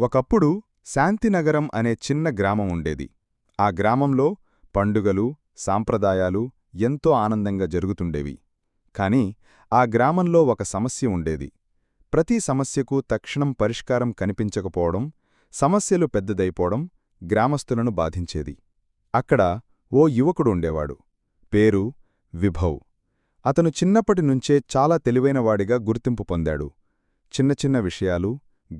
ఒకప్పుడు శాంతినగరం అనే చిన్న గ్రామం ఉండేది. ఆ గ్రామంలో పండుగలు సాంప్రదాయాలు ఎంతో ఆనందంగా జరుగుతుండేవి. కాని ఆ గ్రామంలో ఒక సమస్య ఉండేది. ప్రతి సమస్యకు తక్షణం పరిష్కారం కనిపించకపోవడం సమస్యలు పెద్దదైపోవడం గ్రామస్తులను బాధించేది. అక్కడ ఓ యువకుడు ఉండేవాడు. పేరు విభవ్. అతను చిన్నప్పటి నుంచే చాలా తెలివైనవాడిగా గుర్తింపు పొందాడు. చిన్న చిన్న విషయాలు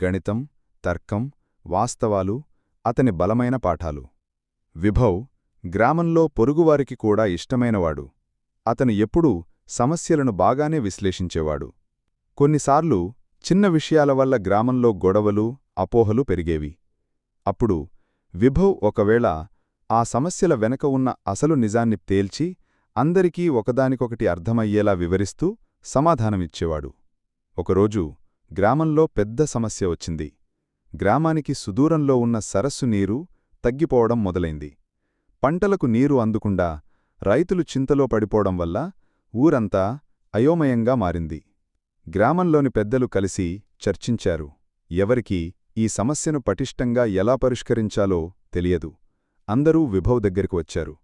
గణితం తర్కం వాస్తవాలు అతని బలమైన పాఠాలు. విభవ్ గ్రామంలో పొరుగువారికి కూడా ఇష్టమైనవాడు. అతను ఎప్పుడూ సమస్యలను బాగానే విశ్లేషించేవాడు. కొన్నిసార్లు చిన్న విషయాల వల్ల గ్రామంలో గొడవలు అపోహలు పెరిగేవి. అప్పుడు విభవ్ ఒకవేళ ఆ సమస్యల వెనక ఉన్న అసలు నిజాన్ని తేల్చి అందరికీ ఒకదానికొకటి అర్థమయ్యేలా వివరిస్తూ సమాధానమిచ్చేవాడు. ఒకరోజు గ్రామంలో పెద్ద సమస్య వచ్చింది. గ్రామానికి సుదూరంలో ఉన్న సరస్సు నీరు తగ్గిపోవడం మొదలైంది. పంటలకు నీరు అందుకుండా రైతులు చింతలో పడిపోవడం వల్ల ఊరంతా అయోమయంగా మారింది. గ్రామంలోని పెద్దలు కలిసి చర్చించారు. ఎవరికి ఈ సమస్యను పటిష్టంగా ఎలా పరిష్కరించాలో తెలియదు. అందరూ విభవ్ దగ్గరికి వచ్చారు.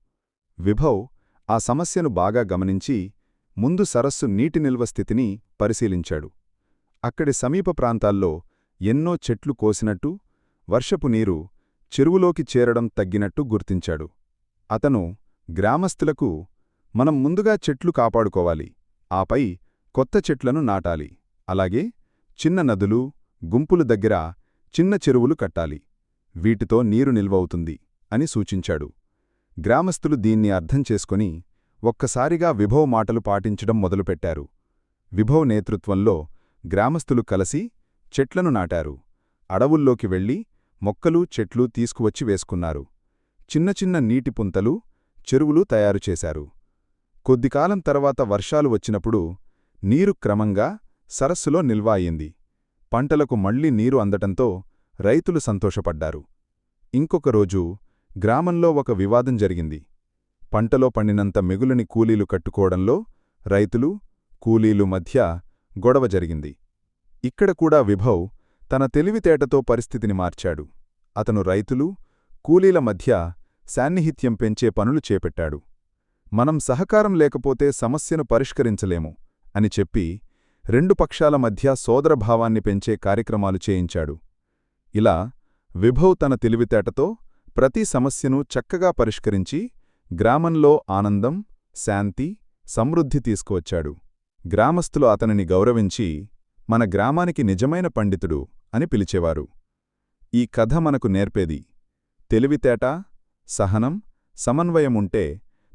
విభవ్ ఆ సమస్యను బాగా గమనించి ముందు సరస్సు నీటి నిల్వ స్థితిని పరిశీలించాడు. అక్కడి సమీప ప్రాంతాల్లో ఎన్నో చెట్లు కోసినట్టు వర్షపు నీరు చెరువులోకి చేరడం తగ్గినట్టు గుర్తించాడు. అతను గ్రామస్తులకు మనం ముందుగా చెట్లు కాపాడుకోవాలి ఆపై కొత్త చెట్లను నాటాలి. అలాగే చిన్న నదులు గుంపులు దగ్గర చిన్న చెరువులు కట్టాలి. వీటితో నీరు నిల్వవుతుంది అని సూచించాడు. గ్రామస్తులు దీన్ని అర్థం చేసుకుని ఒక్కసారిగా విభవ్ మాటలు పాటించడం మొదలుపెట్టారు. విభవ్ నేతృత్వంలో గ్రామస్తులు కలిసి చెట్లను నాటారు. అడవుల్లోకి వెళ్ళి మొక్కలు చెట్లు తీసుకువచ్చి వేసుకున్నారు. చిన్న చిన్న నీటి పుంతలు చెరువులు తయారుచేశారు కొద్దికాలం తర్వాత వర్షాలు వచ్చినప్పుడు నీరు క్రమంగా సరస్సులో నిల్వ అయింది. పంటలకు మళ్ళీ నీరు అందటంతో రైతులు సంతోషపడ్డారు. ఇంకొక రోజు గ్రామంలో ఒక వివాదం జరిగింది. పంటలో పండినంత మిగులుని కూలీలు కట్టుకోవడంలో రైతులు కూలీలు మధ్య గొడవ జరిగింది. ఇక్కడ కూడా విభవ్ తన తెలివితేటతో పరిస్థితిని మార్చాడు. అతను రైతులు కూలీల మధ్య సాన్నిహిత్యం పెంచే పనులు చేపెట్టాడు. మనం సహకారం లేకపోతే సమస్యను పరిష్కరించలేము అని చెప్పి రెండు పక్షాల మధ్య సోదరభావాన్ని పెంచే కార్యక్రమాలు చేయించాడు. ఇలా విభవ్ తన తెలివితేటతో ప్రతి సమస్యను చక్కగా పరిష్కరించి గ్రామంలో ఆనందం శాంతి సమృద్ధి తీసుకువచ్చాడు. గ్రామస్తులు అతనిని గౌరవించి మన గ్రామానికి నిజమైన పండితుడు అని పిలిచేవారు. ఈ కథ మనకు నేర్పేది తెలివితేట సహనం సమన్వయముంటే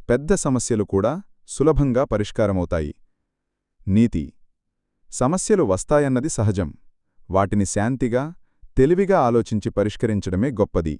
పెద్ద సమస్యలు కూడా సులభంగా పరిష్కారమవుతాయి. నీతి సమస్యలు వస్తాయన్నది సహజం వాటిని శాంతిగా తెలివిగా ఆలోచించి పరిష్కరించడమే గొప్పది.